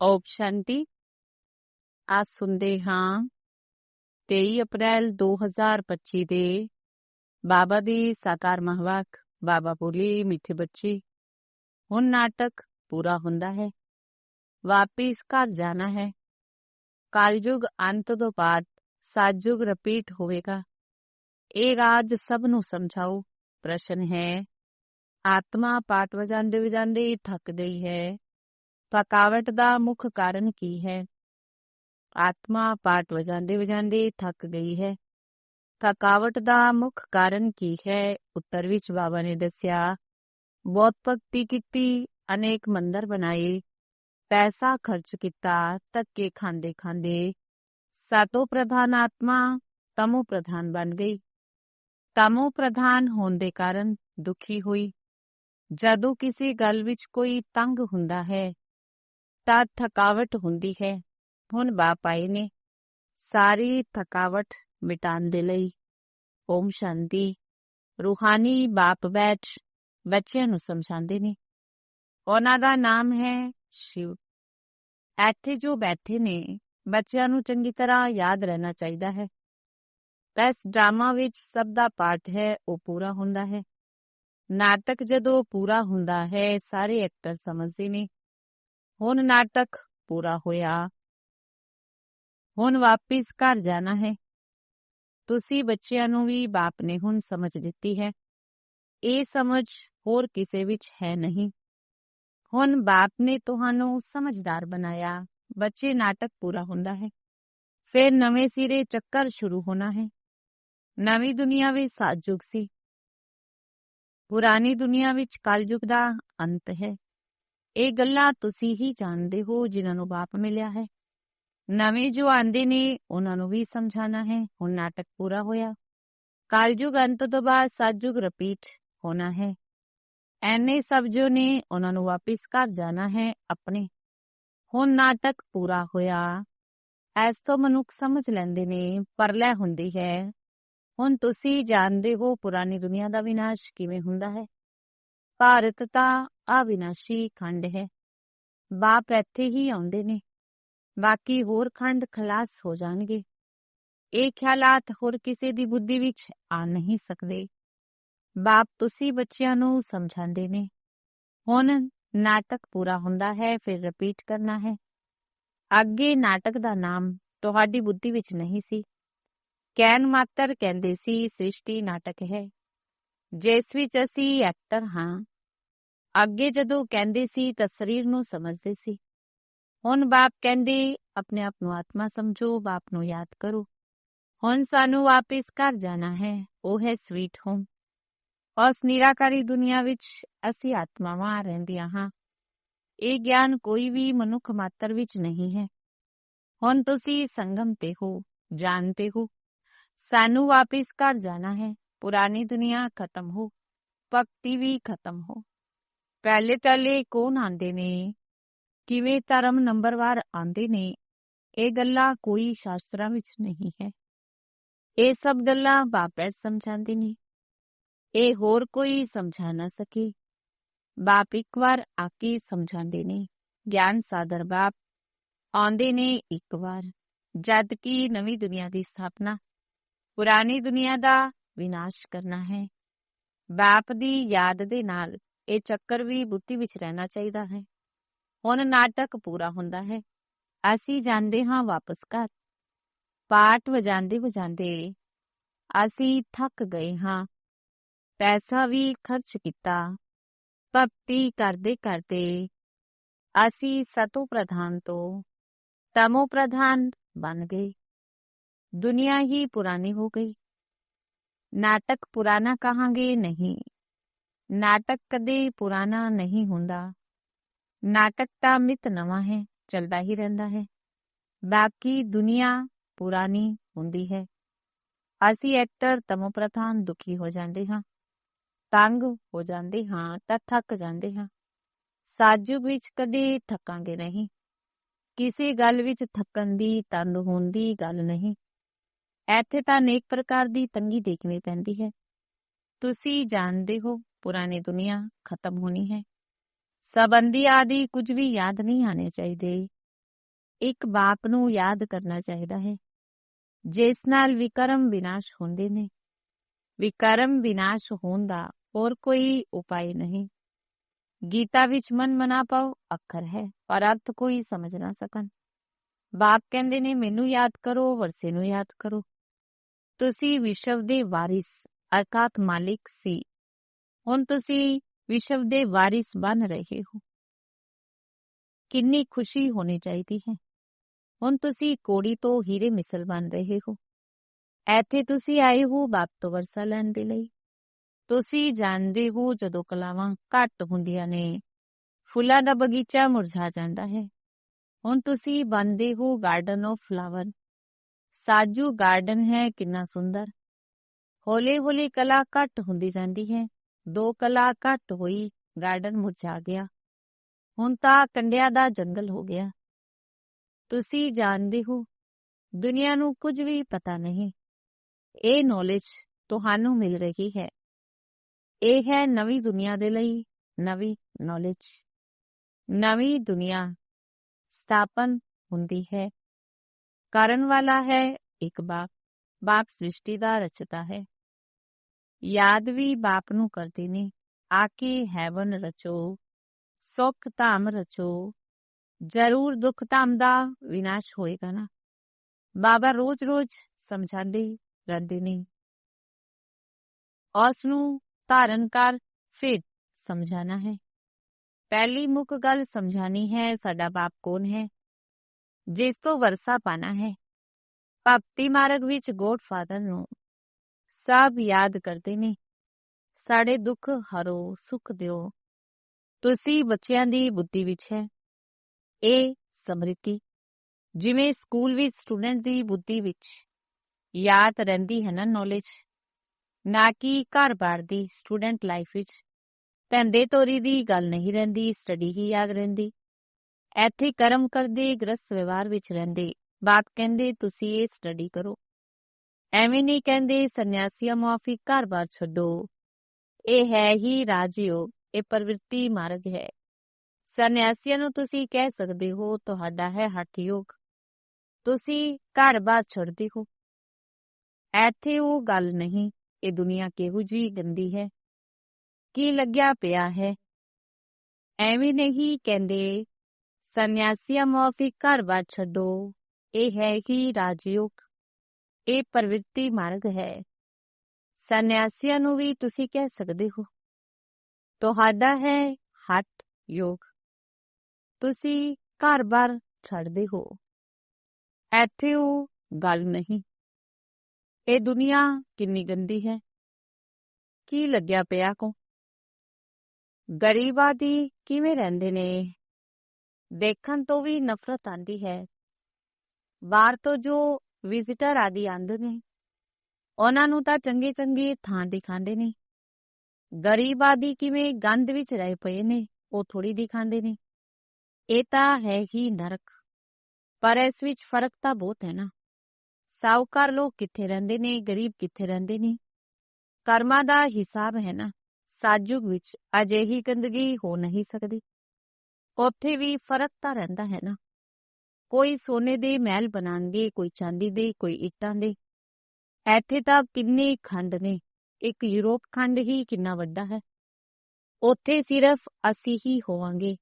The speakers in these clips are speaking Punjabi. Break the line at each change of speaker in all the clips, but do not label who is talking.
ਓਮ ਸ਼ਾਂਤੀ ਅੱਜ ਸੁਣਦੇ ਹਾਂ। 23 ਅਪ੍ਰੈਲ 2025 ਦੇ ਬਾਬਾ ਦੀ ਸਾਕਾਰ ਮਹਵਾਕ, ਬਾਬਾ ਬੋਲੀ ਮਿੱਠੇ ਬੱਚੀ। ਹੁਣ ਨਾਟਕ ਪੂਰਾ ਹੁੰਦਾ ਹੈ। ਵਾਪਿਸ ਘਰ ਜਾਣਾ ਹੈ। ਕਾਲਯੁਗ ਅੰਤ ਤੋਂ ਬਾਅਦ ਸਤਜੁਗ ਰਿਪੀਟ ਹੋਵੇਗਾ। ਇਹ ਰਾਜ ਸਭ ਨੂੰ ਸਮਝਾਓ। ਪ੍ਰਸ਼ਨ ਹੈ, ਆਤਮਾ ਪਾਠ ਵਜਾਉਂਦੇ ਵਜਾਉਂਦੇ ਥੱਕ ਗਈ ਹੈ। ਥਕਾਵਟ ਦਾ ਮੁੱਖ ਕਾਰਨ ਕੀ ਹੈ? ਆਤਮਾ ਪਾਠ ਵਜਾਉਂਦੇ ਵਜਾਉਂਦੇ ਥੱਕ ਗਈ ਹੈ। ਥਕਾਵਟ ਦਾ ਮੁੱਖ ਕਾਰਨ ਕੀ ਹੈ? ਉੱਤਰ ਵਿੱਚ ਬਾਬਾ ਨੇ ਦੱਸਿਆ, ਬਹੁਤ ਭਗਤੀ ਕੀਤੀ, ਅਨੇਕ ਮੰਦਰ ਬਣਾਏ, ਪੈਸਾ ਖਰਚ ਕੀਤਾ, ਧੱਕੇ ਖਾਂਦੇ ਖਾਂਦੇ ਸਾਤੋ ਪ੍ਰਧਾਨ ਆਤਮਾ, ਤਮੋ ਪ੍ਰਧਾਨ ਬਣ ਗਈ। ਤਮੋ ਪ੍ਰਧਾਨ ਹੋਣ ਦੇ ਕਾਰਨ ਦੁਖੀ ਹੋਈ। ਜਦੋਂ ਕਿਸੇ ਗੱਲ ਵਿੱਚ ਕੋਈ ਤੰਗ ਹੁੰਦਾ ਹੈ ਤਾਂ ਥਕਾਵਟ ਹੁੰਦੀ ਹੈ। ਹੁਣ ਬਾਪ ਆਏ ਨੇ। ਸਾਰੀ ਥਕਾਵਟ ਮਿਟਾਉਣ ਦੇ ਲਈ। ਓਮ ਸ਼ਾਂਤੀ। ਰੂਹਾਨੀ ਬਾਪ ਬੈਠ ਬੱਚਿਆਂ ਨੂੰ ਸਮਝਾਉਂਦੇ ਨੇ। ਉਹਨਾਂ ਦਾ ਨਾਮ ਹੈ ਸ਼ਿਵ। ਇੱਥੇ ਜੋ ਬੈਠੇ ਨੇ, ਬੱਚਿਆਂ ਨੂੰ ਚੰਗੀ ਤਰ੍ਹਾਂ ਯਾਦ ਰਹਿਣਾ ਚਾਹੀਦਾ ਹੈ। ਇਸ ਡਰਾਮਾ ਵਿੱਚ ਸਭ ਦਾ ਪਾਠ ਹੈ, ਉਹ ਪੂਰਾ ਹੁੰਦਾ ਹੈ। ਨਾਟਕ ਜਦੋਂ ਪੂਰਾ ਹੁੰਦਾ ਹੈ, ਸਾਰੇ ਐਕਟਰ ਸਮਝਦੇ ਨੇ। ਹੁਣ ਨਾਟਕ ਪੂਰਾ ਹੋਇਆ। ਹੁਣ ਵਾਪਿਸ ਘਰ ਜਾਣਾ ਹੈ। ਤੁਸੀਂ ਬੱਚਿਆਂ ਨੂੰ ਵੀ ਬਾਪ ਨੇ ਹੁਣ ਸਮਝ ਦਿੱਤੀ ਹੈ। ਇਹ ਸਮਝ ਹੋਰ ਕਿਸੇ ਵਿੱਚ ਹੈ ਨਹੀਂ। ਹੁਣ ਬਾਪ ਨੇ ਤੁਹਾਨੂੰ ਸਮਝਦਾਰ ਬਣਾਇਆ। ਬੱਚੇ ਨਾਟਕ ਪੂਰਾ ਹੁੰਦਾ ਹੈ। ਫਿਰ ਨਵੇਂ ਸਿਰੇ ਚੱਕਰ ਸ਼ੁਰੂ ਹੋਣਾ ਹੈ। ਨਵੀਂ ਦੁਨੀਆ ਵਿੱਚ ਸਤਜੁਗ ਸੀ। ਪੁਰਾਣੀ ਦੁਨੀਆ ਵਿੱਚ ਕਲਯੁਗ ਦਾ ਅੰਤ ਹੈ। ਇਹ ਗੱਲਾਂ ਤੁਸੀਂ ਹੀ ਜਾਣਦੇ ਹੋ ਜਿਨ੍ਹਾਂ ਨੂੰ ਬਾਪ ਮਿਲਿਆ ਹੈ। ਨਵੇਂ ਜੋ ਆਂਦੇ ਨੇ, ਉਹਨਾਂ ਨੂੰ ਵੀ ਸਮਝਾਣਾ ਹੈ। ਹੁਣ ਨਾਟਕ ਪੂਰਾ ਹੋਇਆ। ਕਾਲਯੁਗ ਅੰਤ ਤੋਂ ਬਾਅਦ ਸਤਜੁਗ ਰਿਪੀਟ ਹੋਣਾ ਹੈ। ਐਨੇ ਸਭ ਜੋ ਨੇ, ਉਹਨਾਂ ਨੂੰ ਵਾਪਿਸ ਘਰ ਜਾਣਾ ਹੈ ਆਪਣੇ। ਹੁਣ ਨਾਟਕ ਪੂਰਾ ਹੋਇਆ। ਐਸ ਤੋਂ ਮਨੁੱਖ ਸਮਝ ਲੈਂਦੇ ਨੇ, ਪਰਲੇ ਹੁੰਦੀ ਹੈ। ਹੁਣ ਤੁਸੀਂ ਜਾਣਦੇ ਹੋ ਪੁਰਾਣੀ ਦੁਨੀਆ ਦਾ ਵਿਨਾਸ਼ ਕਿਵੇਂ ਹੁੰਦਾ ਹੈ। ਭਾਰਤ ਤਾਂ ਅਵਿਨਾਸ਼ੀ ਖੰਡ ਹੈ। ਬਾਪ ਇੱਥੇ ਹੀ ਆਉਂਦੇ ਨੇ। ਬਾਕੀ ਹੋਰ ਖੰਡ ਖਲਾਸ ਹੋ ਜਾਣਗੇ। ਇਹ ਖਿਆਲਾਤ ਹੋਰ ਕਿਸੇ ਦੀ ਬੁੱਧੀ ਵਿੱਚ ਆ ਨਹੀਂ ਸਕਦੇ। ਬਾਪ ਤੁਸੀਂ ਬੱਚਿਆਂ ਨੂੰ ਸਮਝਾਉਂਦੇ ਨੇ। ਹੁਣ ਨਾਟਕ ਪੂਰਾ ਹੁੰਦਾ ਹੈ, ਫਿਰ ਰਿਪੀਟ ਕਰਨਾ ਹੈ। ਅੱਗੇ ਨਾਟਕ ਦਾ ਨਾਮ ਤੁਹਾਡੀ ਬੁੱਧੀ ਵਿੱਚ ਨਹੀਂ ਸੀ। ਕਹਿਣ ਮਾਤਰ ਕਹਿੰਦੇ ਸੀ, ਸ੍ਰਿਸ਼ਟੀ ਨਾਟਕ ਹੈ। ਜਿਸ ਵਿੱਚ ਅਸੀਂ ਐਕਟਰ ਹਾਂ। ਅੱਗੇ ਜਦੋਂ ਕਹਿੰਦੇ ਸੀ ਤਾਂ ਸਰੀਰ ਨੂੰ ਸਮਝਦੇ ਸੀ। ਹੁਣ ਬਾਪ ਕਹਿੰਦੇ, ਆਪਣੇ ਆਪ ਨੂੰ ਆਤਮਾ ਸਮਝੋ, ਬਾਪ ਨੂੰ ਯਾਦ ਕਰੋ। ਹੁਣ ਸਾਨੂੰ ਵਾਪਿਸ ਘਰ ਜਾਣਾ ਹੈ, ਉਹ ਹੈ ਸਵੀਟ ਹੋਮ ਉਸ ਨਿਰਾਕਾਰੀ ਦੁਨੀਆ ਵਿੱਚ ਅਸੀਂ ਆਤਮਾਵਾਂ ਰਹਿੰਦੀਆਂ ਹਾਂ। ਇਹ ਗਿਆਨ ਕੋਈ ਵੀ ਮਨੁੱਖ ਮਾਤਰ ਵਿੱਚ ਨਹੀਂ ਹੈ। ਹੁਣ ਤੁਸੀਂ ਸੰਗਮ ਤੇ ਹੋ ਜਾਣਦੇ ਹੋ। ਸਾਨੂੰ ਵਾਪਿਸ ਘਰ ਜਾਣਾ ਹੈ। ਪੁਰਾਣੀ ਦੁਨੀਆ ਖਤਮ ਹੋ ਭਗਤੀ ਵੀ ਖਤਮ ਹੋ ਪਹਿਲੇ ਤਲੇ ਕੌਣ ਆਂਦੇ ਨੇ ਕਿਵੇਂ ਧਰਮ ਨੰਬਰਵਾਰ ਆਂਦੇ ਨੇ ਇਹ ਗੱਲਾਂ ਕੋਈ ਸ਼ਾਸਤਰਾਂ ਵਿੱਚ ਨਹੀਂ ਹੈ ਇਹ ਸਭ ਗੱਲਾਂ ਬਾਪੇ ਸਮਝਾਉਂਦੇ ਨੇ ਇਹ ਹੋਰ ਕੋਈ ਸਮਝਾ ਨਾ ਸਕੇ ਬਾਪ ਇੱਕ ਵਾਰ ਆ ਕੇ ਸਮਝਾਉਂਦੇ ਨੇ ਗਿਆਨ ਸਾਦਰ ਬਾਪ ਆਉਂਦੇ ਨੇ ਇੱਕ ਵਾਰ ਜਦ ਕਿ ਨਵੀਂ ਦੁਨੀਆ ਦੀ ਸਥਾਪਨਾ ਪੁਰਾਣੀ ਦੁਨੀਆ ਦਾ ਵਿਨਾਸ਼ ਕਰਨਾ ਹੈ। ਬਾਪ ਦੀ ਯਾਦ ਦੇ ਨਾਲ ਇਹ ਚੱਕਰ ਵੀ ਬੁੱਧੀ ਵਿੱਚ ਰਹਿਣਾ ਚਾਹੀਦਾ ਹੈ। ਹੁਣ ਨਾਟਕ ਪੂਰਾ ਹੁੰਦਾ ਹੈ। ਅਸੀਂ ਜਾਂਦੇ ਹਾਂ ਵਾਪਸ ਘਰ। ਪਾਠ ਵਜਾਉਂਦੇ ਵਜਾਉਂਦੇ ਅਸੀਂ ਥੱਕ ਗਏ ਹਾਂ। ਪੈਸਾ ਵੀ ਖਰਚ ਕੀਤਾ। ਭਗਤੀ ਕਰਦੇ ਕਰਦੇ ਅਸੀਂ ਸਤੋ ਪ੍ਰਧਾਨ ਤੋਂ ਤਮੋ ਪ੍ਰਧਾਨ ਬਣ ਗਏ। ਦੁਨੀਆ ਹੀ ਪੁਰਾਣੀ ਹੋ ਗਈ। ਨਾਟਕ ਪੁਰਾਣਾ ਕਹਾਂਗੇ ਨਹੀਂ ਨਾਟਕ ਕਦੇ ਪੁਰਾਣਾ ਨਹੀਂ ਹੁੰਦਾ ਨਾਟਕ ਤਾਂ ਮਿਤ ਨਵਾਂ ਹੈ ਚੱਲਦਾ ਹੀ ਰਹਿੰਦਾ ਹੈ ਬਾਕੀ ਦੁਨੀਆ ਪੁਰਾਣੀ ਹੁੰਦੀ ਹੈ ਅਸੀਂ ਐਕਟਰ ਤਮੋ ਪ੍ਰਧਾਨ ਦੁਖੀ ਹੋ ਜਾਂਦੇ ਹਾਂ ਤੰਗ ਹੋ ਜਾਂਦੇ ਹਾਂ ਤਾਂ ਥੱਕ ਜਾਂਦੇ ਹਾਂ ਸਾਜੁਗ ਵਿੱਚ ਕਦੇ ਥੱਕਾਂਗੇ ਨਹੀਂ ਕਿਸੇ ਗੱਲ ਵਿੱਚ ਥੱਕਣ ਦੀ ਤੰਦ ਹੋਣ ਦੀ ਗੱਲ ਨਹੀਂ ਇੱਥੇ ਤਾਂ ਅਨੇਕ ਪ੍ਰਕਾਰ ਦੀ ਤੰਗੀ ਦੇਖਣੀ ਪੈਂਦੀ ਹੈ। ਤੁਸੀਂ ਜਾਣਦੇ ਹੋ, ਪੁਰਾਣੀ ਦੁਨੀਆ ਖਤਮ ਹੋਣੀ ਹੈ। ਸਬੰਧੀ ਆਦਿ ਕੁਝ ਵੀ ਯਾਦ ਨਹੀਂ ਆਣੇ ਚਾਹੀਦੇ। ਇੱਕ ਬਾਪ ਨੂੰ ਯਾਦ ਕਰਨਾ ਚਾਹੀਦਾ ਹੈ। ਜਿਸ ਨਾਲ ਵਿਕਰਮ ਵਿਨਾਸ਼ ਹੁੰਦੇ ਨੇ। ਵਿਕਰਮ ਵਿਨਾਸ਼ ਹੋਣ ਦਾ ਹੋਰ ਕੋਈ ਉਪਾਅ ਨਹੀਂ। ਗੀਤਾ ਵਿੱਚ ਮਨ ਮਨਾ ਪਾਓ ਅੱਖਰ ਹੈ, ਪਰ ਅਰਥ ਕੋਈ ਸਮਝ ਨਾ ਸਕਣ। ਬਾਪ ਕਹਿੰਦੇ ਨੇ, ਮੈਨੂੰ ਯਾਦ ਕਰੋ, ਵਰਸੇ ਨੂੰ ਯਾਦ ਕਰੋ। ਤੁਸੀਂ ਵਿਸ਼ਵ ਦੇ ਵਾਰਿਸ ਅਰਥਾਤ ਮਾਲਿਕ ਸੀ ਹੁਣ ਤੁਸੀਂ ਵਿਸ਼ਵ ਦੇ ਵਾਰਿਸ ਬਣ ਰਹੇ ਹੋ ਕਿੰਨੀ ਖੁਸ਼ੀ ਹੋਣੀ ਚਾਹੀਦੀ ਹੈ ਹੁਣ ਤੁਸੀਂ ਕੋੜੀ ਤੋਂ ਹੀਰੇ ਮਿਸਲ ਬਣ ਰਹੇ ਹੋ ਇੱਥੇ ਤੁਸੀਂ ਆਏ ਹੋ ਬਾਪ ਤੋਂ ਵਰਸਾ ਲੈਣ ਦੇ ਲਈ ਤੁਸੀਂ ਜਾਣਦੇ ਹੋ ਜਦੋਂ ਕਲਾਵਾਂ ਘੱਟ ਹੁੰਦੀਆਂ ਨੇ ਫੁੱਲਾਂ ਦਾ ਬਗੀਚਾ ਮੁਰਝਾ ਜਾਂਦਾ ਹੈ ਹੁਣ ਤੁਸੀਂ ਬੰਦੇ ਹੋ ਗਾਰਡਨ ਆਫ ਫਲਾਵਰ ਸਾਜੂ ਗਾਰਡਨ ਹੈ, ਕਿੰਨਾ ਸੁੰਦਰ। ਹੌਲੀ ਹੌਲੀ ਕਲਾ ਘੱਟ ਹੁੰਦੀ ਜਾਂਦੀ ਹੈ। ਦੋ ਕਲਾ ਘੱਟ ਹੋਈ, ਗਾਰਡਨ ਮੁਰਝਾ ਗਿਆ। ਹੁਣ ਤਾਂ ਕੰਡਿਆਂ ਦਾ ਜੰਗਲ ਹੋ ਗਿਆ। ਤੁਸੀਂ ਜਾਣਦੇ ਹੋ, ਦੁਨੀਆ ਨੂੰ ਕੁਝ ਵੀ ਪਤਾ ਨਹੀਂ। ਇਹ ਨੌਲੇਜ ਤੁਹਾਨੂੰ ਮਿਲ ਰਹੀ ਹੈ। ਇਹ ਹੈ ਨਵੀਂ ਦੁਨੀਆ ਦੇ ਲਈ ਨਵੀਂ ਨੌਲੇਜ ਨਵੀਂ ਦੁਨੀਆ ਸਥਾਪਨ ਹੁੰਦੀ ਹੈ। ਕਰਨ ਵਾਲਾ ਹੈ ਇੱਕ ਬਾਪ ਬਾਪ ਸ੍ਰਿਸ਼ਟੀ ਦਾ ਰਚਤਾ ਹੈ ਯਾਦ ਵੀ ਬਾਪ ਨੂੰ ਕਰਦੇ ਨੇ ਆ ਕੇ ਹੈਵਨ ਰਚੋ ਸੁਖ ਧਾਮ ਰਚੋ ਜ਼ਰੂਰ ਦੁੱਖ ਧਾਮ ਦਾ ਵਿਨਾਸ਼ ਹੋਏਗਾ ਨਾ ਬਾਬਾ ਰੋਜ਼-ਰੋਜ਼ ਸਮਝਾਉਂਦੇ ਰਹਿੰਦੇ ਨੇ ਉਸ ਨੂੰ ਧਾਰਨ ਕਰ ਫਿਰ ਸਮਝਾਣਾ ਹੈ ਪਹਿਲੀ ਮੁੱਖ ਗੱਲ ਸਮਝਾਣੀ ਹੈ ਸਾਡਾ ਬਾਪ ਕੌਣ ਹੈ ਜਿਸ ਤੋਂ ਵਰਸਾ ਪਾਣਾ ਹੈ। ਭਗਤੀ ਮਾਰਗ ਵਿੱਚ ਗੋਡ ਫਾਦਰ ਨੂੰ ਸਭ ਯਾਦ ਕਰਦੇ ਨੇ। ਸਾਡੇ ਦੁੱਖ ਹਰੋ ਸੁਖ ਦਿਓ। ਤੁਸੀਂ ਬੱਚਿਆਂ ਦੀ ਬੁੱਧੀ ਵਿੱਚ ਹੈ। ਇਹ ਸਮ੍ਰਿਤੀ ਜਿਵੇਂ ਸਕੂਲ ਵਿੱਚ ਸਟੂਡੈਂਟ ਦੀ ਬੁੱਧੀ ਵਿੱਚ ਯਾਦ ਰਹਿੰਦੀ ਹੈ ਨਾ ਨੌਲੇਜ ਨਾ ਕਿ ਘਰ-ਬਾਰ ਦੀ ਸਟੂਡੈਂਟ ਲਾਈਫ ਵਿੱਚ। ਧੰਦੇ ਤੋਰੀ ਦੀ ਗੱਲ ਨਹੀਂ ਰਹਿੰਦੀ ਸਟੱਡੀ ਹੀ ਯਾਦ ਰਹਿੰਦੀ। ਇੱਥੇ ਕਰਮ ਕਰਦੇ, ਗ੍ਰਸਥ ਵਿਵਹਾਰ ਵਿੱਚ ਰਹਿੰਦੇ। ਬਾਤ ਕਹਿੰਦੇ, ਤੁਸੀਂ ਇਹ ਸਟੱਡੀ ਕਰੋ। ਐਵੇਂ ਨਹੀਂ ਕਹਿੰਦੇ, ਸੰਨਿਆਸੀਆਂ ਮਾਫੀ ਘਰ-ਬਾਰ ਛੱਡੋ। ਇਹ ਹੈ ਹੀ ਰਾਜਯੋਗ, ਇਹ ਪ੍ਰਵਿਰਤੀ ਮਾਰਗ ਹੈ। ਸੰਨਿਆਸੀਆਂ ਨੂੰ ਤੁਸੀਂ ਕਹਿ ਸਕਦੇ ਹੋ, ਤੁਹਾਡਾ ਹੈ ਹੱਠ ਯੋਗ ਤੁਸੀਂ ਘਰ-ਬਾਰ ਛੱਡਦੇ ਹੋ। ਇੱਥੇ ਉਹ ਗੱਲ ਨਹੀਂ, ਇਹ ਦੁਨੀਆ ਕਿਹੋ ਜੀ ਗੰਦੀ ਹੈ? ਕੀ ਲੱਗਿਆ ਪਿਆ ਹੈ? ਐਵੇਂ ਨਹੀਂ ਕਹਿੰਦੇ ਸੰਨਿਆਸੀਆਂ ਮਾਫੀ ਘਰ-ਬਾਰ ਛੱਡੋ। ਇਹ ਹੈ ਹੀ ਰਾਜਯੋਗ। ਇਹ ਪ੍ਰਵਿਰਤੀ ਮਾਰਗ ਹੈ। ਸੰਨਿਆਸੀਆਂ ਨੂੰ ਵੀ ਤੁਸੀਂ ਕਹਿ ਸਕਦੇ ਹੋ। ਤੁਹਾਡਾ ਹੈ ਹੱਟ ਯੋਗ। ਤੁਸੀਂ ਘਰ-ਬਾਰ ਛੱਡਦੇ ਹੋ। ਇੱਥੇ ਉਹ ਗੱਲ ਨਹੀਂ। ਇਹ ਦੁਨੀਆ ਕਿੰਨੀ ਗੰਦੀ ਹੈ। ਕੀ ਲੱਗਿਆ ਪਿਆ ਕੋ? ਗਰੀਬਾਂ ਦੀ ਕਿਵੇਂ ਰਹਿੰਦੇ ਨੇ? ਦੇਖਣ ਤੋਂ ਵੀ ਨਫ਼ਰਤ ਆਂਦੀ ਹੈ। ਬਾਹਰ ਤੋਂ ਜੋ ਵਿਜ਼ਿਟਰ ਆਦੀ ਆਂਦੇ ਨੇ। ਉਹਨਾਂ ਨੂੰ ਤਾਂ ਚੰਗੇ ਚੰਗੇ ਥਾਂ ਦਿਖਾਉਂਦੇ ਨੇ। ਗਰੀਬ ਆਦੀ ਕਿਵੇਂ ਗੰਦ ਵਿੱਚ ਰਹਿ ਪਏ ਨੇ, ਉਹ ਥੋੜੀ ਦਿਖਾਉਂਦੇ ਨੇ। ਇਹ ਤਾਂ ਹੈ ਹੀ ਨਰਕ। ਪਰ ਇਸ ਵਿੱਚ ਫ਼ਰਕ ਤਾਂ ਬਹੁਤ ਹੈ ਨਾ। ਸਾਊਕਾਰ ਲੋਕ ਕਿੱਥੇ ਰਹਿੰਦੇ ਨੇ, ਗਰੀਬ ਕਿੱਥੇ ਰਹਿੰਦੇ ਨੇ? ਕਰਮਾਂ ਦਾ ਹਿਸਾਬ ਹੈ ਨਾ। ਸਾਜੁਗ ਵਿੱਚ ਅਜਿਹੀ ਗੰਦਗੀ ਹੋ ਨਹੀਂ ਸਕਦੀ। ਉੱਥੇ ਵੀ ਫ਼ਰਕ ਤਾਂ ਰਹਿੰਦਾ ਹੈ ਨਾ। ਕੋਈ ਸੋਨੇ ਦੇ ਮਹਿਲ ਬਣਾਉਂਦੇ ਕੋਈ ਚਾਂਦੀ ਦੇ, ਕੋਈ ਇੱਟਾਂ ਦੇ। ਇੱਥੇ ਤਾਂ ਕਿੰਨੇ ਖੰਡ ਨੇ। ਇੱਕ ਯੂਰਪ ਖੰਡ ਹੀ ਕਿੰਨਾ ਵੱਡਾ ਹੈ। ਉੱਥੇ ਸਿਰਫ ਅਸੀਂ ਹੀ ਹੋਵਾਂਗੇ।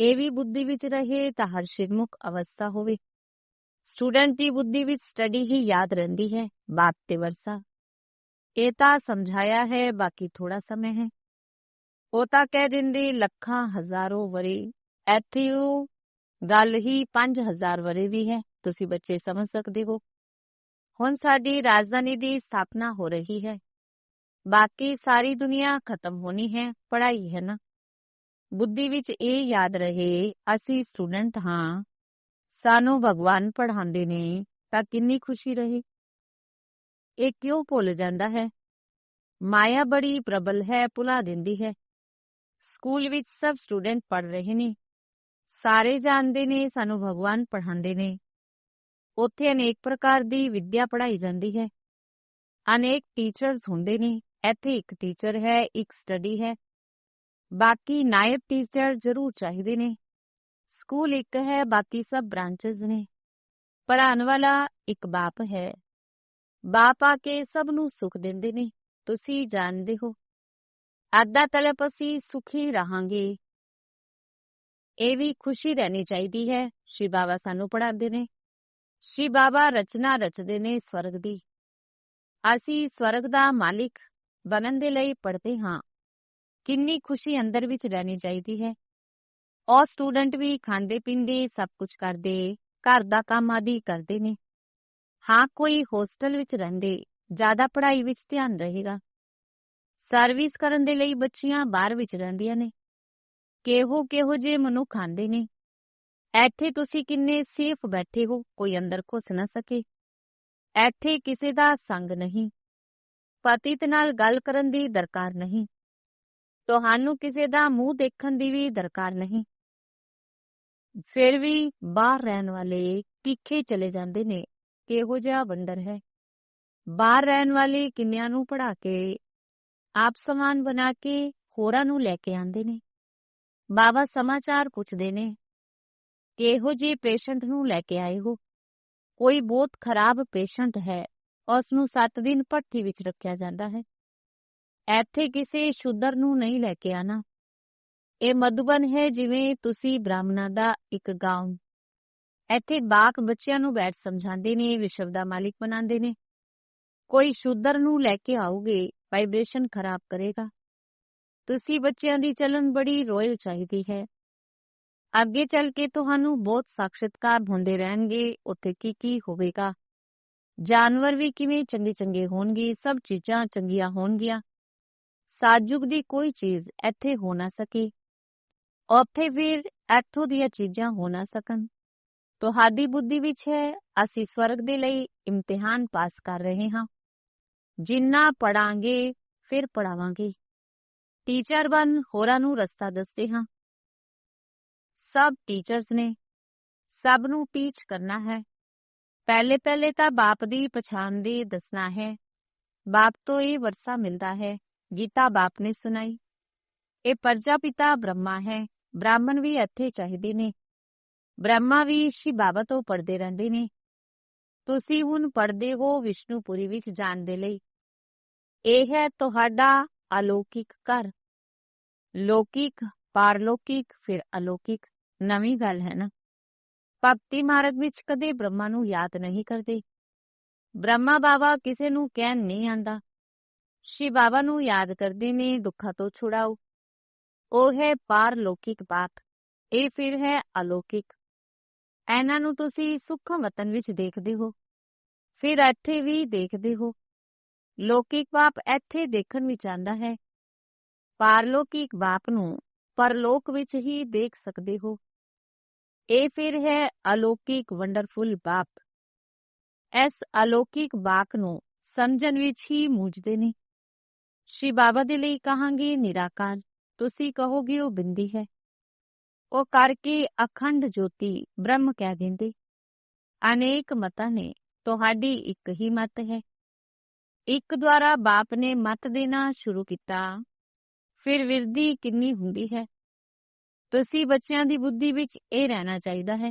ਇਹ ਵੀ ਬੁੱਧੀ ਵਿੱਚ ਰਹੇ ਤਾਂ ਹਰ ਸ਼ਿਰਮੁਖ ਅਵਸਥਾ ਹੋਵੇ। ਸਟੂਡੈਂਟ ਦੀ ਬੁੱਧੀ ਵਿੱਚ ਸਟੱਡੀ ਹੀ ਯਾਦ ਰਹਿੰਦੀ ਹੈ। ਬਾਤ ਤੇ ਵਰਸਾ। ਇਹ ਤਾਂ ਸਮਝਾਇਆ ਹੈ, ਬਾਕੀ ਥੋੜਾ ਸਮੇਂ ਹੈ। ਉਹ ਤਾਂ ਕਹਿ ਦਿੰਦੇ, ਲੱਖਾਂ ਹਜ਼ਾਰੋਂ ਵਰੇ ਇੱਥੇ ਗੱਲ ਹੀ 5000 ਵਰੇ ਦੀ ਹੈ, ਤੁਸੀਂ ਬੱਚੇ ਸਮਝ ਸਕਦੇ ਹੋ। ਹੁਣ ਸਾਡੀ ਰਾਜਧਾਨੀ ਦੀ ਸਥਾਪਨਾ ਹੋ ਰਹੀ ਹੈ। ਬਾਕੀ ਸਾਰੀ ਦੁਨੀਆ ਖਤਮ ਹੋਣੀ ਹੈ, ਪੜ੍ਹਾਈ ਹੈ ਨਾ। ਬੁੱਧੀ ਵਿੱਚ ਇਹ ਯਾਦ ਰਹੇ, ਅਸੀਂ ਸਟੂਡੈਂਟ ਹਾਂ। ਸਾਨੂੰ ਭਗਵਾਨ ਪੜ੍ਹਾਉਂਦੇ ਨੇ, ਤਾਂ ਕਿੰਨੀ ਖੁਸ਼ੀ ਰਹੀ। ਇਹ ਕਿਉਂ ਭੁੱਲ ਜਾਂਦਾ ਹੈ? ਮਾਇਆ ਬੜੀ ਪ੍ਰਬਲ ਹੈ, ਭੁਲਾ ਦਿੰਦੀ ਹੈ। ਸਕੂਲ ਵਿੱਚ ਸਭ ਸਟੂਡੈਂਟ ਪੜ੍ਹ ਰਹੇ ਨੇ। ਸਾਰੇ ਜਾਣਦੇ ਨੇ, ਸਾਨੂੰ ਭਗਵਾਨ ਪੜ੍ਹਾਉਂਦੇ ਨੇ। ਉੱਥੇ ਅਨੇਕ ਪ੍ਰਕਾਰ ਦੀ ਵਿਦਿਆ ਪੜ੍ਹਾਈ ਜਾਂਦੀ ਹੈ। ਅਨੇਕ ਟੀਚਰਸ ਹੁੰਦੇ ਨੇ। ਇੱਥੇ ਇੱਕ ਟੀਚਰ ਹੈ, ਇੱਕ ਸਟੱਡੀ ਹੈ। ਬਾਕੀ ਨਾਇਬ ਟੀਚਰ ਜ਼ਰੂਰ ਚਾਹੀਦੇ ਨੇ। ਸਕੂਲ ਇੱਕ ਹੈ, ਬਾਕੀ ਸਭ ਬ੍ਰਾਂਚਸ ਨੇ। ਪੜ੍ਹਾਉਣ ਵਾਲਾ ਇੱਕ ਬਾਪ ਹੈ। ਬਾਪ ਆ ਕੇ ਸਭ ਨੂੰ ਸੁੱਖ ਦਿੰਦੇ ਨੇ। ਤੁਸੀਂ ਜਾਣਦੇ ਹੋ। ਅੱਧਾ ਤਲਪ ਅਸੀਂ ਸੁਖੀ ਰਹਾਂਗੇ। ਇਹ ਵੀ ਖੁਸ਼ੀ ਰਹਿਣੀ ਚਾਹੀਦੀ ਹੈ, ਸ਼੍ਰੀ ਬਾਬਾ ਸਾਨੂੰ ਪੜਾਉਂਦੇ ਨੇ। ਸ਼੍ਰੀ ਬਾਬਾ ਰਚਨਾ ਰਚਦੇ ਨੇ ਸਵਰਗ ਦੀ। ਅਸੀਂ ਸਵਰਗ ਦਾ ਮਾਲਿਕ ਬਣਨ ਦੇ ਲਈ ਪੜ੍ਹਦੇ ਹਾਂ। ਕਿੰਨੀ ਖੁਸ਼ੀ ਅੰਦਰ ਵਿੱਚ ਰਹਿਣੀ ਚਾਹੀਦੀ ਹੈ। ਉਹ ਸਟੂਡੈਂਟ ਵੀ ਖਾਂਦੇ ਪੀਂਦੇ ਸਭ ਕੁਝ ਕਰਦੇ, ਘਰ ਦਾ ਕੰਮ ਆਦੀ ਕਰਦੇ ਨੇ। ਹਾਂ, ਕੋਈ ਹੋਸਟਲ ਵਿੱਚ ਰਹਿੰਦੇ, ਜ਼ਿਆਦਾ ਪੜ੍ਹਾਈ ਵਿੱਚ ਧਿਆਨ ਰਹੇਗਾ। ਸਰਵਿਸ ਕਰਨ ਦੇ ਲਈ ਬੱਚੀਆਂ ਬਾਹਰ ਵਿੱਚ ਰਹਿੰਦੀਆਂ ਨੇ। ਕਿਹੋ ਕਿਹੋ ਜੇ ਮਨੁੱਖ ਆਂਦੇ ਨੇ। ਇੱਥੇ ਤੁਸੀਂ ਕਿੰਨੇ ਸੇਫ ਬੈਠੇ ਹੋ, ਕੋਈ ਅੰਦਰ ਘੁਸ ਨਾ ਸਕੇ। ਇੱਥੇ ਕਿਸੇ ਦਾ ਸੰਗ ਨਹੀਂ। ਪਤਿਤ ਨਾਲ ਗੱਲ ਕਰਨ ਦੀ ਦਰਕਾਰ ਨਹੀਂ। ਤੁਹਾਨੂੰ ਕਿਸੇ ਦਾ ਮੂੰਹ ਦੇਖਣ ਦੀ ਵੀ ਦਰਕਾਰ ਨਹੀਂ। ਫਿਰ ਵੀ ਬਾਹਰ ਰਹਿਣ ਵਾਲੇ ਕਿੱਥੇ ਚਲੇ ਜਾਂਦੇ ਨੇ, ਕਿਹੋ ਜਿਹਾ ਵੰਡਰ ਹੈ। ਬਾਹਰ ਰਹਿਣ ਵਾਲੇ ਕਿੰਨਿਆਂ ਨੂੰ ਪੜਾ ਕੇ ਆਪ ਸਮਾਨ ਬਣਾ ਕੇ ਹੋਰਾਂ ਨੂੰ ਲੈ ਕੇ ਆਉਂਦੇ ਨੇ। ਬਾਬਾ ਸਮਾਚਾਰ ਪੁੱਛਦੇ ਨੇ, ਕਿਹੋ ਜਿਹੇ ਪੇਸ਼ੈਂਟ ਨੂੰ ਲੈ ਕੇ ਆਏ ਹੋ? ਕੋਈ ਬਹੁਤ ਖਰਾਬ ਪੇਸ਼ੈਂਟ ਹੈ, ਉਸ ਨੂੰ 7 ਦਿਨ ਭੱਠੀ ਵਿੱਚ ਰੱਖਿਆ ਜਾਂਦਾ ਹੈ। ਇੱਥੇ ਕਿਸੇ ਸ਼ੁੱਧਰ ਨੂੰ ਨਹੀਂ ਲੈ ਕੇ ਆਣਾ ਇਹ ਮਧੂਬਨ ਹੈ ਜਿਵੇਂ ਤੁਸੀਂ ਬ੍ਰਾਹਮਣਾਂ ਦਾ ਇੱਕ ਗਾਉਂ। ਇੱਥੇ ਬਾਕ ਬੱਚਿਆਂ ਨੂੰ ਬੈਠ ਸਮਝਾਉਂਦੇ ਨੇ, ਵਿਸ਼ਵ ਦਾ ਮਾਲਿਕ ਬਣਾਉਂਦੇ ਨੇ। ਕੋਈ ਸ਼ੁੱਧਰ ਨੂੰ ਲੈ ਕੇ ਆਓਗੇ ਵਾਈਬ੍ਰੇਸ਼ਨ ਖਰਾਬ ਕਰੇਗਾ। ਤੁਸੀਂ ਬੱਚਿਆਂ ਦੀ ਚਲਨ ਬੜੀ ਰੋਇਲ ਚਾਹੀਦੀ ਹੈ। ਅੱਗੇ ਚੱਲ ਕੇ ਤੁਹਾਨੂੰ ਬਹੁਤ ਸਾਖਸ਼ਤਕਾਰ ਹੁੰਦੇ ਰਹਿਣਗੇ। ਉੱਥੇ ਕੀ ਕੀ ਹੋਵੇਗਾ? ਜਾਨਵਰ ਵੀ ਕਿਵੇਂ ਚੰਗੇ ਚੰਗੇ ਹੋਣਗੇ? ਸਭ ਚੀਜ਼ਾਂ ਚੰਗੀਆਂ ਹੋਣਗੀਆਂ। ਸਾਜੁਗ ਦੀ ਕੋਈ ਚੀਜ਼ ਇੱਥੇ ਹੋ ਨਾ ਸਕੇ। ਉੱਥੇ ਫਿਰ ਇੱਥੋਂ ਦੀਆਂ ਚੀਜ਼ਾਂ ਹੋ ਨਾ ਸਕਣ। ਤੁਹਾਡੀ ਬੁੱਧੀ ਵਿੱਚ ਹੈ। ਅਸੀਂ ਸਵਰਗ ਦੇ ਲਈ ਇਮਤਿਹਾਨ ਪਾਸ ਕਰ ਰਹੇ ਹਾਂ। ਜਿੰਨਾ ਪੜਾਂਗੇ, ਫਿਰ ਪੜਾਵਾਂਗੇ। ਟੀਚਰ ਬਣ ਹੋਰਾਂ ਨੂੰ ਰਸਤਾ ਦੱਸਦੇ ਹਾਂ। ਸਭ ਟੀਚਰਸ ਨੇ ਸਭ ਨੂੰ ਟੀਚ ਕਰਨਾ ਹੈ। ਪਹਿਲੇ ਪਹਿਲੇ ਤਾਂ ਬਾਪ ਦੀ ਪਛਾਣ ਦੀ ਦੱਸਣਾ ਹੈ। ਬਾਪ ਤੋਂ ਇਹ ਵਰਸਾ ਮਿਲਦਾ ਹੈ, ਗੀਤਾ ਬਾਪ ਨੇ ਸੁਣਾਈ। ਇਹ ਪ੍ਰਜਾਪਿਤਾ ਬ੍ਰਹਮਾ ਹੈ, ਬ੍ਰਾਹਮਣ ਵੀ ਇੱਥੇ ਚਾਹੀਦੇ ਨੇ। ਬ੍ਰਹਮਾ ਵੀ ਸ਼੍ਰੀ ਬਾਬਾ ਤੋਂ ਪੜਦੇ ਰਹਿੰਦੇ ਨੇ। ਤੁਸੀਂ ਹੁਣ ਪੜਦੇ ਹੋ ਵਿਸ਼ਨੂਪੁਰੀ ਵਿੱਚ ਜਾਣ ਦੇ ਲਈ। ਇਹ ਹੈ ਤੁਹਾਡਾ ਅਲੌਕਿਕ ਘਰ। ਲੌਕਿਕ, ਪਾਰਲੌਕਿਕ, ਫਿਰ ਅਲੌਕਿਕ, ਨਵੀਂ ਗੱਲ ਹੈ ਨਾ। ਭਗਤੀ ਮਾਰਗ ਵਿੱਚ ਕਦੇ ਬ੍ਰਹਮਾ ਨੂੰ ਯਾਦ ਨਹੀਂ ਕਰਦੇ। ਬ੍ਰਹਮਾ ਬਾਬਾ ਕਿਸੇ ਨੂੰ ਕਹਿਣ ਨਹੀਂ ਆਂਦਾ ਸ਼ਿਵ ਬਾਬਾ ਨੂੰ ਯਾਦ ਕਰਦੇ ਨੇ, ਦੁੱਖਾਂ ਤੋਂ ਛੁਡਾਓ। ਉਹ ਹੈ ਪਾਰਲੌਕਿਕ ਬਾਤ ਇਹ ਫਿਰ ਹੈ ਅਲੌਕਿਕ। ਇਹਨਾਂ ਨੂੰ ਤੁਸੀਂ ਸੁੱਖ ਵਤਨ ਵਿੱਚ ਦੇਖਦੇ ਹੋ। ਫਿਰ ਇੱਥੇ ਵੀ ਦੇਖਦੇ ਹੋ। ਲੌਕਿਕ ਬਾਪ ਇੱਥੇ ਦੇਖਣ ਵਿੱਚ ਆਂਦਾ ਹੈ। ਪਾਰਲੌਕਿਕ ਬਾਪ ਨੂੰ ਪਰਲੋਕ ਵਿੱਚ ਹੀ ਦੇਖ ਸਕਦੇ ਹੋ। ਇਹ ਫਿਰ ਹੈ ਅਲੌਕਿਕ ਵੰਡਰਫੁਲ ਬਾਪ ਇਸ ਅਲੌਕਿਕ ਬਾਕ ਨੂੰ ਸਮਝਣ ਵਿੱਚ ਹੀ ਮੂਝਦੇ ਨੇ। ਸ਼੍ਰੀ ਬਾਬਾ ਦੇ ਲਈ ਕਹਾਂਗੇ ਨਿਰਾਕਾਰ। ਤੁਸੀਂ ਕਹੋਗੇ ਉਹ ਬਿੰਦੀ ਹੈ। ਉਹ ਕਰਕੇ ਅਖੰਡ ਜੋਤੀ ਬ੍ਰਹਮ ਕਹਿ ਦਿੰਦੇ, ਅਨੇਕ ਮਤਾਂ ਨੇ, ਤੁਹਾਡੀ ਇੱਕ ਹੀ ਮਤ ਹੈ। ਇੱਕ ਦੁਆਰਾ ਬਾਪ ਨੇ ਮਤ ਦੇਣਾ ਸ਼ੁਰੂ ਕੀਤਾ, ਫਿਰ ਵਿਰਦੀ ਕਿੰਨੀ ਹੁੰਦੀ ਹੈ? ਤੁਸੀਂ ਬੱਚਿਆਂ ਦੀ ਬੁੱਧੀ ਵਿੱਚ ਇਹ ਰਹਿਣਾ ਚਾਹੀਦਾ ਹੈ।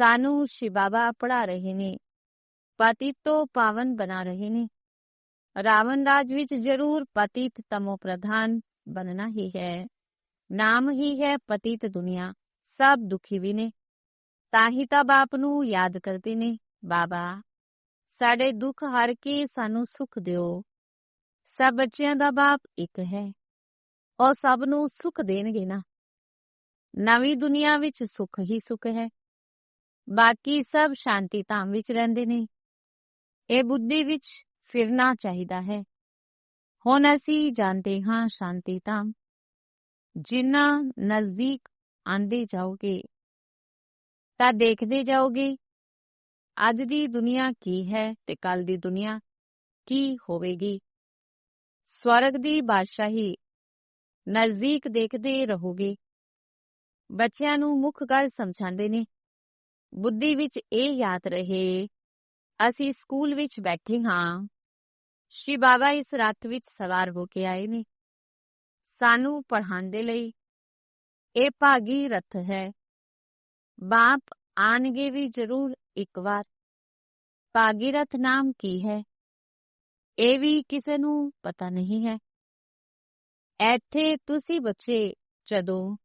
ਸਾਨੂੰ ਸ਼ਿਵ ਬਾਬਾ ਪੜਾ ਰਹੇ ਨੇ, ਪਤਿਤ ਤੋਂ ਪਾਵਨ ਬਣਾ ਰਹੇ ਨੇ। ਰਾਵਣ ਰਾਜ ਵਿੱਚ ਜ਼ਰੂਰ ਪਤਿਤ ਤਮੋ ਪ੍ਰਧਾਨ ਬਣਨਾ ਹੀ ਹੈ। ਨਾਮ ਹੀ ਹੈ ਪਤਿਤ ਦੁਨੀਆ, ਸਭ ਦੁਖੀ ਵੀ ਨੇ। ਤਾਂ ਹੀ ਤਾਂ ਬਾਪ ਨੂੰ ਯਾਦ ਕਰਦੇ ਨੇ, ਬਾਬਾ। ਸਾਡੇ ਦੁੱਖ ਹਰ ਕੇ ਸਾਨੂੰ ਸੁਖ ਦਿਓ। ਸਭ ਬੱਚਿਆਂ ਦਾ ਬਾਪ ਇੱਕ ਹੈ। ਉਹ ਸਭ ਨੂੰ ਸੁਖ ਦੇਣਗੇ ਨਾ। ਨਵੀਂ ਦੁਨੀਆ ਵਿੱਚ ਸੁਖ ਹੀ ਸੁਖ ਹੈ। ਬਾਕੀ ਸਭ ਸ਼ਾਂਤੀ ਧਾਮ ਵਿੱਚ ਰਹਿੰਦੇ ਨੇ। ਇਹ ਬੁੱਧੀ ਵਿੱਚ ਫਿਰਨਾ ਚਾਹੀਦਾ ਹੈ। ਹੁਣ ਅਸੀਂ ਜਾਣਦੇ ਹਾਂ ਸ਼ਾਂਤੀ ਧਾਮ। ਜਿੰਨਾ ਨਜ਼ਦੀਕ ਆਂਦੇ ਜਾਓਗੇ, ਤਾਂ ਦੇਖਦੇ ਜਾਓਗੇ, ਅੱਜ ਦੀ ਦੁਨੀਆ ਕੀ ਹੈ ਤੇ ਕੱਲ ਦੀ ਦੁਨੀਆ ਕੀ ਹੋਵੇਗੀ। ਸਵਰਗ ਦੀ ਬਾਦਸ਼ਾਹੀ ਨਜ਼ਦੀਕ ਦੇਖਦੇ ਰਹੋਗੇ। ਬੱਚਿਆਂ ਨੂੰ ਮੁੱਖ ਗੱਲ ਸਮਝਾਉਂਦੇ ਨੇ। ਬੁੱਧੀ ਵਿੱਚ ਇਹ ਯਾਦ ਰਹੇ, ਅਸੀਂ ਸਕੂਲ ਵਿੱਚ ਬੈਠੇ ਹਾਂ। ਸ਼੍ਰੀ ਬਾਬਾ ਇਸ ਰਾਤ ਵਿੱਚ ਸਵਾਰ ਹੋ ਕੇ ਆਏ ਨੇ। ਸਾਨੂੰ ਪੜ੍ਹਾਉਣ ਦੇ ਲਈ। ਇਹ ਭਾਗੀ ਰਥ ਹੈ। ਬਾਪ ਆਣਗੇ ਵੀ ਜ਼ਰੂਰ ਇੱਕ ਵਾਰ। ਭਾਗੀਰਥ ਨਾਮ ਕੀ ਹੈ? ਇਹ ਵੀ ਕਿਸੇ ਨੂੰ ਪਤਾ ਨਹੀਂ ਹੈ। ਇੱਥੇ ਤੁਸੀਂ ਬੱਚੇ ਜਦੋਂ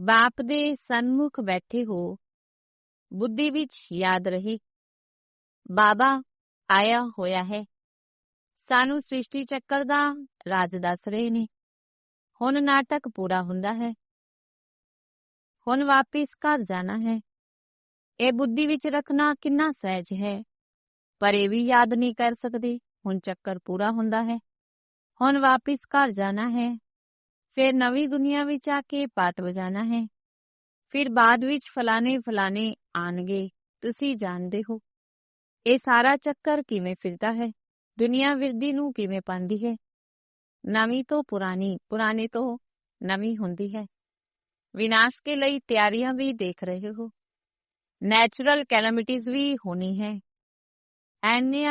ਬਾਪ ਦੇ ਸਨਮੁਖ ਬੈਠੇ ਹੋ, ਬੁੱਧੀ ਵਿੱਚ ਯਾਦ ਰਹੀ, ਬਾਬਾ ਆਇਆ ਹੋਇਆ ਹੈ। ਸਾਨੂੰ ਸ੍ਰਿਸ਼ਟੀ ਚੱਕਰ ਦਾ ਰਾਜ ਦੱਸ ਰਹੇ ਨੇ। ਹੁਣ ਨਾਟਕ ਪੂਰਾ ਹੁੰਦਾ ਹੈ। ਹੁਣ ਵਾਪਿਸ ਘਰ ਜਾਣਾ ਹੈ। ਇਹ ਬੁੱਧੀ ਵਿੱਚ ਰੱਖਣਾ ਕਿੰਨਾ ਸਹਿਜ ਹੈ। ਪਰ ਇਹ ਵੀ ਯਾਦ ਨਹੀਂ ਕਰ ਸਕਦੇ, ਹੁਣ ਚੱਕਰ ਪੂਰਾ ਹੁੰਦਾ ਹੈ। ਹੁਣ ਵਾਪਿਸ ਘਰ ਜਾਣਾ ਹੈ। ਫਿਰ ਨਵੀਂ ਦੁਨੀਆ ਵਿੱਚ ਆ ਕੇ ਪਾਟ ਵਜਾਣਾ ਹੈ। ਫਿਰ ਬਾਅਦ ਵਿੱਚ ਫਲਾਣੇ ਫਲਾਣੇ ਆਣਗੇ ਤੁਸੀਂ ਜਾਣਦੇ ਹੋ। ਇਹ ਸਾਰਾ ਚੱਕਰ ਕਿਵੇਂ ਫਿਰਦਾ ਹੈ? ਦੁਨੀਆ ਵਿਰਦੀ ਨੂੰ ਕਿਵੇਂ ਪਾਉਂਦੀ ਹੈ? ਨਵੀਂ ਤੋਂ ਪੁਰਾਣੀ ਪੁਰਾਣੇ ਤੋਂ ਨਵੀਂ ਹੁੰਦੀ ਹੈ ਵਿਨਾਸ਼ ਕੇ ਲਈ ਤਿਆਰੀਆਂ ਵੀ ਦੇਖ ਰਹੇ ਹੋ ਨੈਚੁਰਲ ਕੈਲਾਮਿਟੀਜ਼ ਵੀ ਹੋਣੀ ਹੈ ਐਨੇ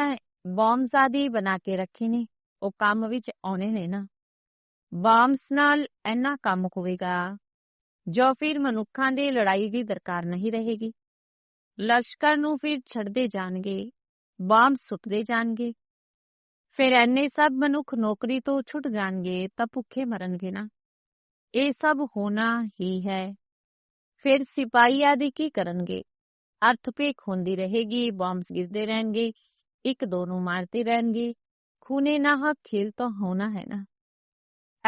ਬੰਬਸ ਆਦੀ ਬਣਾ ਕੇ ਰੱਖੇ ਨੇ ਉਹ ਕੰਮ ਵਿੱਚ ਆਉਣੇ ਨੇ ਨਾ ਬੰਬਸ ਨਾਲ ਇੰਨਾ ਕੰਮ ਹੋਵੇਗਾ ਜੋ ਫਿਰ ਮਨੁੱਖਾਂ ਦੇ ਲੜਾਈ ਦੀ ਦਰਕਾਰ ਨਹੀਂ ਰਹੇਗੀ ਲਸ਼ਕਰ ਨੂੰ ਫਿਰ ਛੱਡਦੇ ਜਾਣਗੇ ਬੰਬ ਸੁੱਟਦੇ ਜਾਣਗੇ ਫਿਰ ਐਨੇ ਸਭ ਮਨੁੱਖ ਨੌਕਰੀ ਤੋਂ ਛੁੱਟ ਜਾਣਗੇ ਤਾਂ ਭੁੱਖੇ ਮਰਨਗੇ ਨਾ। ਇਹ ਸਭ ਹੋਣਾ ਹੀ ਹੈ। ਫਿਰ ਸਿਪਾਹੀ ਆਦਿ ਕੀ ਕਰਨਗੇ? ਅਰਥਪੇਕ ਹੁੰਦੀ ਰਹੇਗੀ, ਬੰਬਸ ਗਿਰਦੇ ਰਹਿਣਗੇ, ਇੱਕ ਦੋ ਨੂੰ ਮਾਰਦੇ ਰਹਿਣਗੇ। ਖੂਨੇ ਨਾਹਕ ਖੇਲ ਤਾਂ ਹੋਣਾ ਹੈ ਨਾ।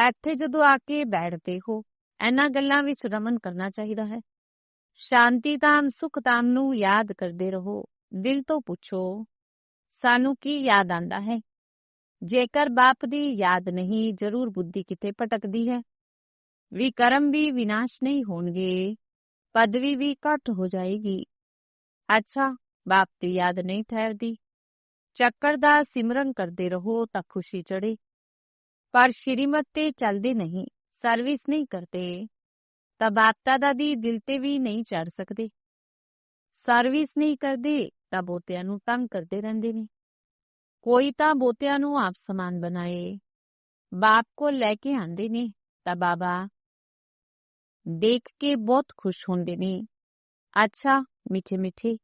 ਇੱਥੇ ਜਦੋਂ ਆ ਕੇ ਬੈਠਦੇ ਹੋ, ਇਹਨਾਂ ਗੱਲਾਂ ਵਿੱਚ ਰਮਨ ਕਰਨਾ ਚਾਹੀਦਾ ਹੈ। ਸ਼ਾਂਤੀ ਧਾਮ, ਸੁਖ ਧਾਮ ਨੂੰ ਯਾਦ ਕਰਦੇ ਰਹੋ। ਦਿਲ ਤੋਂ ਪੁੱਛੋ, ਸਾਨੂੰ ਕੀ ਯਾਦ ਆਂਦਾ ਹੈ? ਜੇਕਰ ਬਾਪ ਦੀ ਯਾਦ ਨਹੀਂ, ਜ਼ਰੂਰ ਬੁੱਧੀ ਕਿਤੇ ਭਟਕਦੀ ਹੈ। ਵੀ ਕਰਮ ਵੀ ਵਿਨਾਸ਼ ਨਹੀਂ ਹੋਣਗੇ ਪਦਵੀ ਵੀ ਘਟ ਹੋ ਜਾਏਗੀ। ਅੱਛਾ, ਬਾਪ ਦੀ ਯਾਦ ਨਹੀਂ ਠਹਿਰਦੀ। ਚੱਕਰ ਦਾ ਸਿਮਰਨ ਕਰਦੇ ਰਹੋ ਤਾਂ ਖੁਸ਼ੀ ਚੜੇ ਪਰ ਸ਼੍ਰੀਮਤ ਤੇ ਚੱਲਦੇ ਨਹੀਂ ਸਰਵਿਸ ਨਹੀਂ ਕਰਦੇ, ਤਾਂ ਬਾਪ ਦਾਦਾ ਦੀ ਦਿਲ ਤੇ ਵੀ ਨਹੀਂ ਚੜ ਸਕਦੇ। ਸਰਵਿਸ ਨਹੀਂ ਕਰਦੇ, ਤਾਂ ਬੋਤਿਆਂ ਨੂੰ ਤੰਗ ਕਰਦੇ ਰਹਿੰਦੇ ਨੇ। ਕੋਈ ਤਾਂ ਬੋਤਿਆਂ ਨੂੰ ਆਪ ਸਮਾਨ ਬਣਾਏ ਬਾਪ ਕੋ ਲੈ ਕੇ ਆਂਦੇ ਨੇ ਤਾਂ ਬਾਬਾ ਦੇਖ ਕੇ ਬਹੁਤ ਖੁਸ਼ ਹੁੰਦੇ ਨੇ ਅੱਛਾ ਮਿੱਠੇ ਮਿੱਠੇ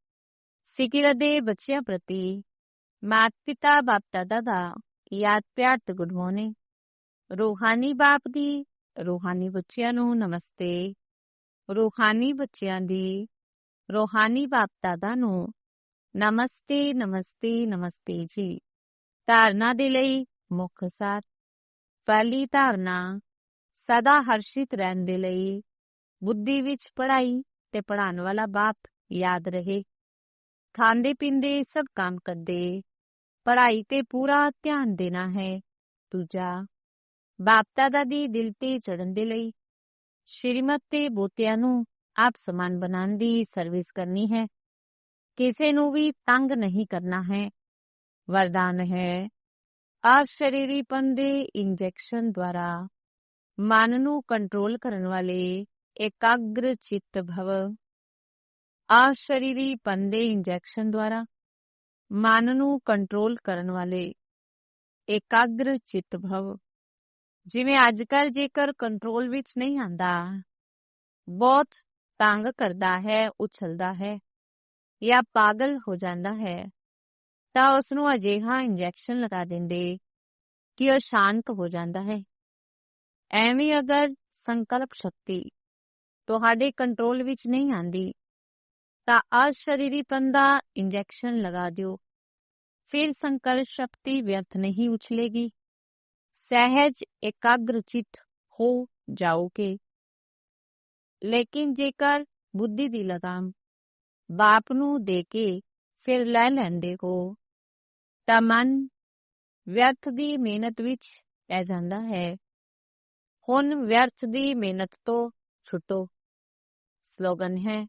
ਸਿਕਿਰ ਦੇ ਬੱਚਿਆਂ ਪ੍ਰਤੀ ਮਾਤ ਪਿਤਾ ਬਾਪ ਦਾਦਾ ਦਾ ਯਾਦ ਪਿਆਰ ਤੇ ਗੁੱਡ ਮਾਰਨਿੰਗ ਰੂਹਾਨੀ ਬਾਪ ਦੀ ਰੂਹਾਨੀ ਬੱਚਿਆਂ ਨੂੰ ਨਮਸਤੇ ਰੂਹਾਨੀ ਬੱਚਿਆਂ ਦੀ ਰੂਹਾਨੀ ਬਾਪ ਦਾਦਾ ਨੂੰ ਨਮਸਤੇ ਨਮਸਤੇ ਨਮਸਤੇ ਜੀ ਧਾਰਨਾ ਦੇ ਲਈ ਮੁੱਖ ਸਾਰ ਪਹਿਲੀ ਧਾਰਨਾ, ਸਦਾ ਹਰਸ਼ਿਤ ਰਹਿਣ ਦੇ ਲਈ ਬੁੱਧੀ ਵਿੱਚ ਪੜਾਈ ਤੇ ਪੜਾਉਣ ਵਾਲਾ ਬਾਪ ਯਾਦ ਰਹੇ। ਖਾਂਦੇ ਪੀਂਦੇ ਸਭ ਕੰਮ ਕਰਦੇ ਪੜਾਈ ਤੇ ਪੂਰਾ ਧਿਆਨ ਦੇਣਾ ਹੈ। ਦੂਜਾ ਬਾਪ ਦਾਦਾ ਦੀ ਦਿਲ ਤੇ ਚੜਨ ਦੇ ਲਈ ਸ਼੍ਰੀਮਤ ਤੇ ਬੋਤਿਆਂ ਨੂੰ ਆਪ ਸਮਾਨ ਬਣਾਉਣ ਦੀ ਸਰਵਿਸ ਕਰਨੀ ਹੈ। ਕਿਸੇ ਨੂੰ ਵੀ ਤੰਗ ਨਹੀਂ ਕਰਨਾ ਹੈ। ਵਰਦਾਨ ਹੈ ਅਸ਼ਰੀਰੀਪਨ ਦੇ ਇੰਜੈਕਸ਼ਨ ਦੁਆਰਾ ਮਨ ਨੂੰ ਕੰਟਰੋਲ ਕਰਨ ਵਾਲੇ ਇਕਾਗਰ ਚਿੱਤ ਭਵ ਅਸ਼ਰੀਰੀਪਨ ਦੇ ਇੰਜੈਕਸ਼ਨ ਦੁਆਰਾ ਮਨ ਨੂੰ ਕੰਟਰੋਲ ਕਰਨ ਵਾਲੇ ਇਕਾਗਰ ਚਿੱਤ ਭਵ ਜਿਵੇਂ ਅੱਜ ਅੱਜਕੱਲ ਜੇਕਰ ਕੰਟਰੋਲ ਵਿੱਚ ਨਹੀਂ ਆਂਦਾ ਬਹੁਤ ਤੰਗ ਕਰਦਾ ਹੈ ਉਛਲਦਾ ਹੈ ਜਾਂ ਪਾਗਲ ਹੋ ਜਾਂਦਾ ਹੈ ਤਾਂ ਉਸ ਨੂੰ ਅਜਿਹਾ ਇੰਜੈਕਸ਼ਨ ਲਗਾ ਦਿੰਦੇ ਕਿ ਉਹ ਸ਼ਾਂਤ ਹੋ ਜਾਂਦਾ ਹੈ। ਐਵੇਂ ਅਗਰ ਸੰਕਲਪ ਸ਼ਕਤੀ ਤੁਹਾਡੇ ਕੰਟਰੋਲ ਵਿੱਚ ਨਹੀਂ ਆਂਦੀ ਤਾਂ ਅਸ਼ਰੀਰੀਪਨ ਦਾ ਇੰਜੈਕਸ਼ਨ ਲਗਾ ਦਿਓ। ਫਿਰ ਸੰਕਲਪ ਸ਼ਕਤੀ ਵਿਅਰਥ ਨਹੀਂ ਉਛਲੇਗੀ। ਸਹਿਜ ਇਕਾਗਰਚਿਤ ਹੋ ਜਾਓਗੇ। ਲੇਕਿਨ ਜੇਕਰ ਬੁੱਧੀ ਦੀ ਲਗਾਮ ਬਾਪ ਨੂੰ ਦੇ ਕੇ ਫਿਰ ਲੈ ਲੈਂਦੇ ਹੋ ਤਾਂ ਮਨ ਵਿਅਰਥ ਦੀ ਮਿਹਨਤ ਵਿੱਚ ਪੈ ਜਾਂਦਾ ਹੈ। ਹੁਣ ਵਿਅਰਥ ਦੀ ਮਿਹਨਤ ਤੋਂ ਛੁੱਟੋ। ਸਲੋਗਨ ਹੈ,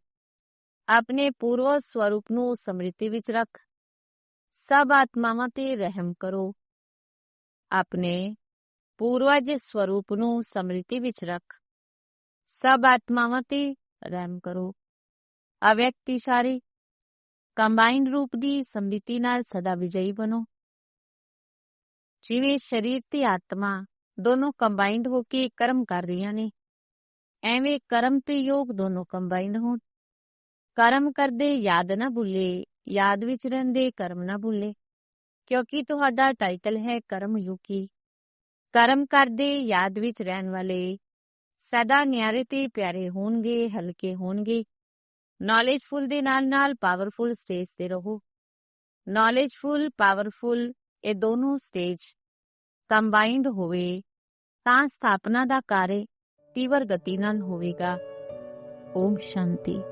ਆਪਣੇ ਪੂਰਵ ਸਵਰੂਪ ਨੂੰ ਸਮ੍ਰਿਤੀ ਵਿੱਚ ਰੱਖ। ਸਭ ਆਤਮਾਵਾਂ ਤੇ ਰਹਿਮ ਕਰੋ। ਆਪਣੇ ਪੂਰਵਜ ਸਵਰੂਪ ਨੂੰ ਸਮ੍ਰਿਤੀ ਵਿੱਚ ਰੱਖ। ਸਭ ਆਤਮਾਵਾਂ ਤੇ ਰਹਿਮ ਕਰੋ। ਅਵਿਅਕਤੀਸ਼ਾਰੀ ਕੰਬਾਈਨਡ ਰੂਪ ਦੀ ਸਮ੍ਰਿਤੀ ਨਾਲ ਸਦਾ ਵਿਜਈ ਬਣੋ ਜਿਵੇਂ ਸਰੀਰ ਤੇ ਆਤਮਾ ਦੋਨੋਂ ਕੰਬਾਈਨਡ ਹੋ ਕੇ ਕਰਮ ਕਰ ਰਹੀਆਂ ਨੇ ਐਵੇਂ ਕਰਮ ਤੇ ਯੋਗ ਦੋਨੋਂ ਕੰਬਾਈਨਡ ਹੋਣ ਕਰਮ ਕਰਦੇ ਯਾਦ ਨਾ ਭੁੱਲੇ ਯਾਦ ਵਿੱਚ ਰਹਿੰਦੇ ਕਰਮ ਨਾ ਭੁੱਲੇ ਕਿਉਂਕਿ ਤੁਹਾਡਾ ਟਾਈਟਲ ਹੈ ਕਰਮ ਯੁਗੀ ਕਰਮ ਕਰਦੇ ਯਾਦ ਵਿੱਚ ਰਹਿਣ ਵਾਲੇ ਸਦਾ ਨਿਆਰੇ ਤੇ ਪਿਆਰੇ ਹੋਣਗੇ ਹਲਕੇ ਹੋਣਗੇ ਨੌਲੇਜਫੁਲ ਦੇ ਨਾਲ ਨਾਲ ਪਾਵਰਫੁਲ ਸਟੇਜ ਤੇ ਰਹੋ। ਨੌਲੇਜਫੁਲ ਪਾਵਰਫੁਲ ਇਹ ਦੋਨੋਂ ਸਟੇਜ ਕੰਬਾਈਨਡ ਹੋਵੇ ਤਾਂ ਸਥਾਪਨਾ ਦਾ ਕਾਰਜ ਤੀਵਰ ਗਤੀ ਨਾਲ ਹੋਵੇਗਾ। ਓਮ ਸ਼ਾਂਤੀ।